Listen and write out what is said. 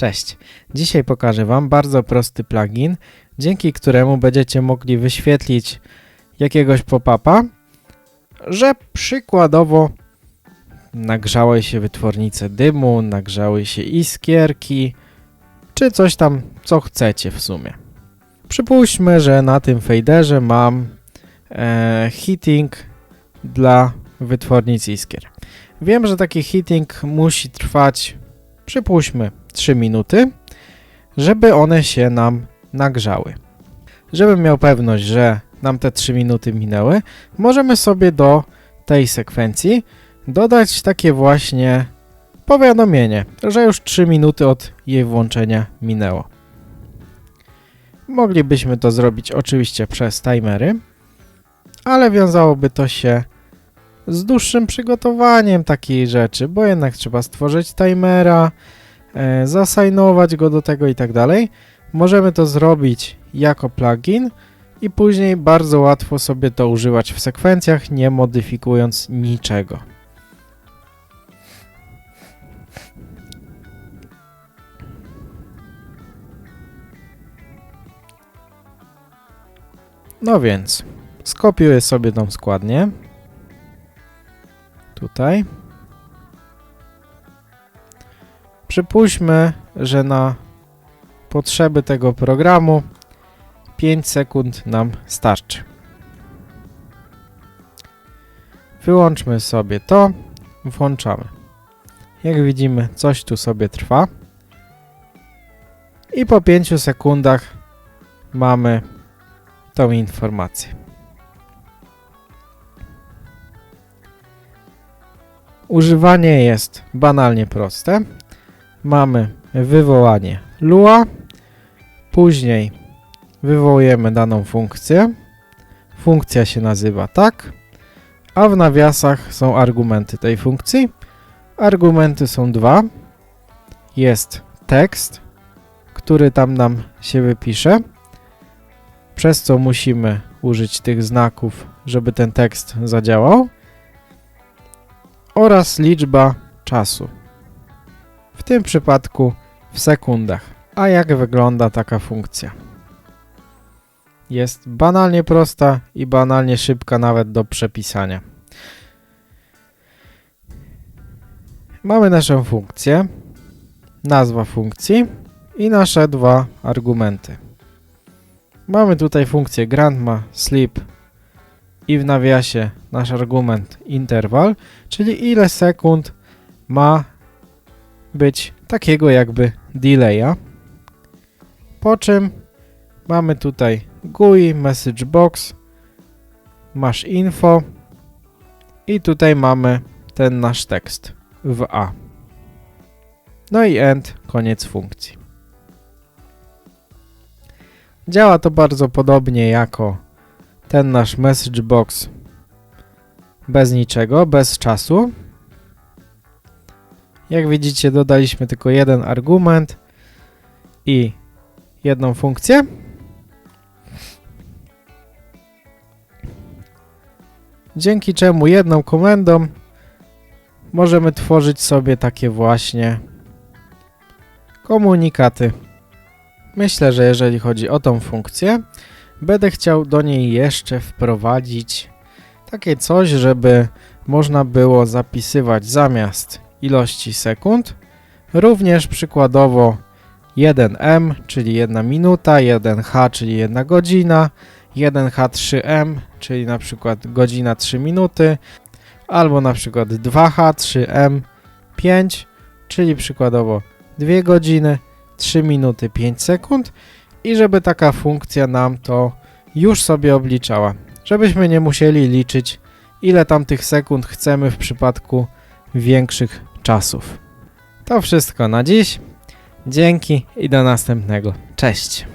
Cześć. Dzisiaj pokażę Wam bardzo prosty plugin, dzięki któremu będziecie mogli wyświetlić jakiegoś pop-upa, że przykładowo nagrzały się wytwornice dymu, nagrzały się iskierki, czy coś tam, co chcecie w sumie. Przypuśćmy, że na tym faderze mam e, heating dla wytwornic iskier. Wiem, że taki heating musi trwać, przypuśćmy, 3 minuty, żeby one się nam nagrzały. Żebym miał pewność, że nam te 3 minuty minęły, możemy sobie do tej sekwencji dodać takie właśnie powiadomienie, że już 3 minuty od jej włączenia minęło. Moglibyśmy to zrobić oczywiście przez timery, ale wiązałoby to się z dłuższym przygotowaniem takiej rzeczy, bo jednak trzeba stworzyć timera, zasajnować go do tego i tak dalej. Możemy to zrobić jako plugin i później bardzo łatwo sobie to używać w sekwencjach, nie modyfikując niczego. No więc, skopiuję sobie tą składnię. Tutaj. Przypuśćmy, że na potrzeby tego programu 5 sekund nam starczy. Wyłączmy sobie to, włączamy. Jak widzimy, coś tu sobie trwa. I po 5 sekundach mamy tą informację. Używanie jest banalnie proste. Mamy wywołanie Lua, później wywołujemy daną funkcję. Funkcja się nazywa tak, a w nawiasach są argumenty tej funkcji. Argumenty są dwa. Jest tekst, który tam nam się wypisze, przez co musimy użyć tych znaków, żeby ten tekst zadziałał oraz liczba czasu. Tym przypadku w sekundach. A jak wygląda taka funkcja? Jest banalnie prosta i banalnie szybka nawet do przepisania. Mamy naszą funkcję, nazwa funkcji i nasze dwa argumenty. Mamy tutaj funkcję grandma sleep i w nawiasie nasz argument interval, czyli ile sekund ma być takiego jakby delaya. Po czym mamy tutaj GUI, message box, masz info i tutaj mamy ten nasz tekst w A. No i end, koniec funkcji. Działa to bardzo podobnie jako ten nasz message box bez niczego, bez czasu. Jak widzicie dodaliśmy tylko jeden argument i jedną funkcję. Dzięki czemu jedną komendą możemy tworzyć sobie takie właśnie komunikaty. Myślę, że jeżeli chodzi o tą funkcję, będę chciał do niej jeszcze wprowadzić takie coś, żeby można było zapisywać zamiast ilości sekund. Również przykładowo 1m, czyli 1 minuta, 1h, czyli 1 godzina, 1h3m, czyli na przykład godzina 3 minuty, albo na przykład 2h, 3m, 5, czyli przykładowo 2 godziny, 3 minuty, 5 sekund. I żeby taka funkcja nam to już sobie obliczała, żebyśmy nie musieli liczyć ile tam tych sekund chcemy w przypadku większych czasów. To wszystko na dziś. Dzięki i do następnego. Cześć!